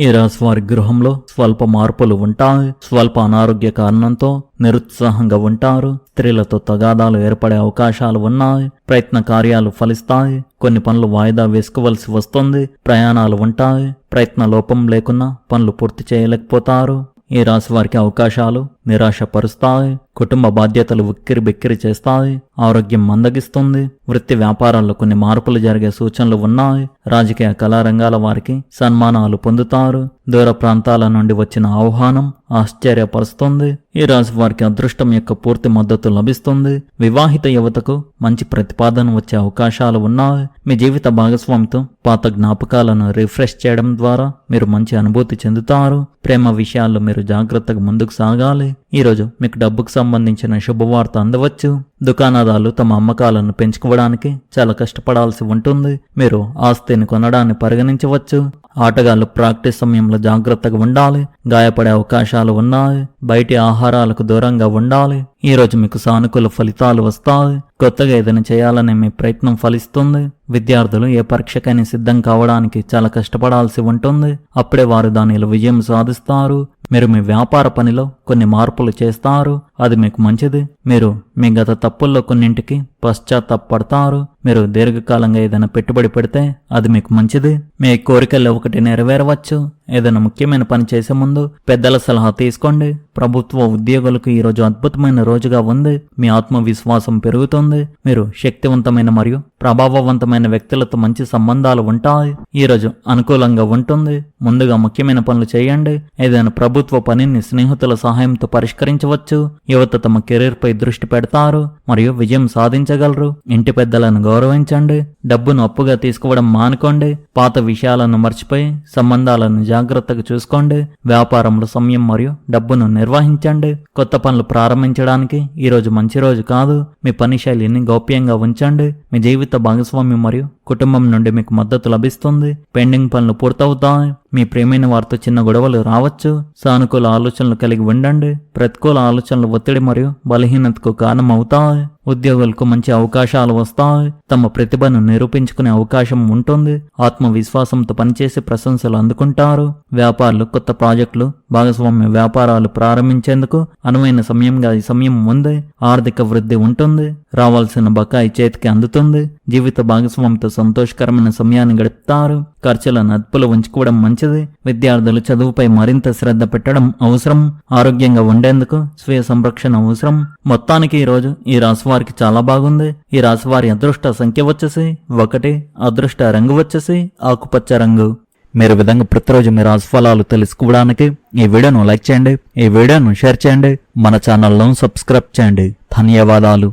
ఈ రాశి వారి గృహంలో స్వల్ప మార్పులు ఉంటాయి. స్వల్ప అనారోగ్య కారణంతో నిరుత్సాహంగా ఉంటారు. స్త్రీలతో తగాదాలు ఏర్పడే అవకాశాలు ఉన్నాయి. ప్రయత్న కార్యాలు ఫలిస్తాయి. కొన్ని పనులు వాయిదా వేసుకోవలసి వస్తుంది. ప్రయాణాలు ఉంటాయి. ప్రయత్న లోపం లేకున్నా పనులు పూర్తి చేయలేకపోతారు. ఈ రాశి వారికి అవకాశాలు నిరాశపరుస్తాయి కుటుంబ బాధ్యతలు ఉక్కిరి బిక్కిరి చేస్తాయి ఆరోగ్యం మందగిస్తుంది వృత్తి వ్యాపారాల్లో కొన్ని మార్పులు జరిగే సూచనలు ఉన్నాయి రాజకీయ కళారంగాల వారికి సన్మానాలు పొందుతారు దూర ప్రాంతాల నుండి వచ్చిన ఆహ్వానం ఆశ్చర్యపరుస్తుంది ఈ రాశి వారికి అదృష్టం యొక్క పూర్తి మద్దతు లభిస్తుంది వివాహిత యువతకు మంచి ప్రతిపాదన వచ్చే అవకాశాలు ఉన్నాయి మీ జీవిత భాగస్వామితో పాత జ్ఞాపకాలను రిఫ్రెష్ చేయడం ద్వారా మీరు మంచి అనుభూతి చెందుతారు ప్రేమ విషయాల్లో మీరు జాగ్రత్తగా ముందుకు సాగాలి ఈరోజు మీకు డబ్బుకు సంబంధించిన శుభవార్త అందవచ్చు. దుకాణదారులు తమ అమ్మకాలను పెంచుకోవడానికి చాలా కష్టపడాల్సి ఉంటుంది. మీరు ఆస్తిని కొనడాన్ని పరిగణించవచ్చు. ఆటగాళ్ళు ప్రాక్టీస్ సమయంలో జాగ్రత్తగా ఉండాలి. గాయపడే అవకాశాలు ఉన్నాయి. బయటి ఆహారాలకు దూరంగా ఉండాలి. ఈ రోజు మీకు సానుకూల ఫలితాలు వస్తాయి. కొత్తగా ఏదైనా చేయాలనే మీ ప్రయత్నం ఫలిస్తుంది. విద్యార్థులు ఏ పరీక్షకైనా సిద్ధం కావడానికి చాలా కష్టపడాల్సి ఉంటుంది. అప్పుడే వారు దానిలో విజయం సాధిస్తారు. మీరు మీ వ్యాపార పనిలో కొన్ని మార్పులు చేస్తారు. అది మీకు మంచిది. మీరు మీ గత తప్పుల్లో కొన్నింటికి పశ్చాత్తాపడతారు మీరు దీర్ఘకాలంగా ఏదైనా పెట్టుబడి పెడితే అది మీకు మంచిది. మీ కోరికల్లో ఒకటి నెరవేరవచ్చు. ఏదైనా ముఖ్యమైన పని చేసే ముందు పెద్దల సలహా తీసుకోండి. ప్రభుత్వ ఉద్యోగులకు ఈ రోజు అద్భుతమైన రోజుగా ఉంది. మీ ఆత్మవిశ్వాసం పెరుగుతుంది. మీరు శక్తివంతమైన మరియు ప్రభావవంతమైన వ్యక్తులతో మంచి సంబంధాలు ఉంటాయి. ఈ రోజు అనుకూలంగా ఉంటుంది. ముందుగా ముఖ్యమైన పనులు చేయండి. ఏదైనా ప్రభుత్వ పనిని స్నేహితుల సహాయంతో పరిష్కరించవచ్చు. యువత తమ కెరీర్పై దృష్టి పెడతారు మరియు విజయం సాధించగలరు. ఇంటి పెద్దలను గౌరవించండి డబ్బును అప్పుగా తీసుకోవడం మానుకోండి పాత విషయాలను మర్చిపోయి సంబంధాలను జాగ్రత్తగా చూసుకోండి వ్యాపారంలో సమయం మరియు డబ్బును నిర్వహించండి. కొత్త పనులు ప్రారంభించడానికి ఈరోజు మంచి రోజు కాదు. మీ పని శైలిని గోప్యంగా ఉంచండి. మీ జీవిత భాగస్వామి మరియు కుటుంబం నుండి మీకు మద్దతు లభిస్తుంది. పెండింగ్ పనులు పూర్తవుతాయి. మీ ప్రేమైన వారితో చిన్న గొడవలు రావచ్చు. సానుకూల ఆలోచనలు కలిగి ఉండండి. ప్రతికూల ఆలోచనలు ఒత్తిడి మరియు బలహీనతకు కారణమవుతాయి. ఉద్యోగులకు మంచి అవకాశాలు వస్తాయి. తమ ప్రతిభను నిరూపించుకునే అవకాశం ఉంటుంది. ఆత్మవిశ్వాసంతో పనిచేసి ప్రశంసలు అందుకుంటారు. వ్యాపారులు కొత్త ప్రాజెక్టులు భాగస్వామ్య వ్యాపారాలు ప్రారంభించేందుకు అనువైన సమయంగా ఈ సమయం ఉంది. ఆర్థిక వృద్ధి ఉంటుంది. రావాల్సిన బకాయి చేతికి అందుతుంది. జీవిత భాగస్వామితో సంతోషకరమైన సమయాన్ని గడుపుతారు. ఖర్చులను అదుపులో ఉంచుకోవడం మంచిది. విద్యార్థులు చదువుపై మరింత శ్రద్ధ పెట్టడం అవసరం. ఆరోగ్యంగా ఉండేందుకు స్వీయ సంరక్షణ అవసరం. మొత్తానికి ఈ రోజు ఈ రాశి వారికి చాలా బాగుంది. ఈ రాశి వారి అదృష్ట సంఖ్య వచ్చేసి ఒకటి అదృష్ట రంగు వచ్చేసి ఆకుపచ్చ రంగు. మీరు విధంగా ప్రతిరోజు మీ రాశి ఫలాలు తెలుసుకోవడానికి ఈ వీడియోను లైక్ చేయండి. ఈ వీడియోను షేర్ చేయండి. మన ఛానల్ను సబ్స్క్రైబ్ చేయండి. ధన్యవాదాలు.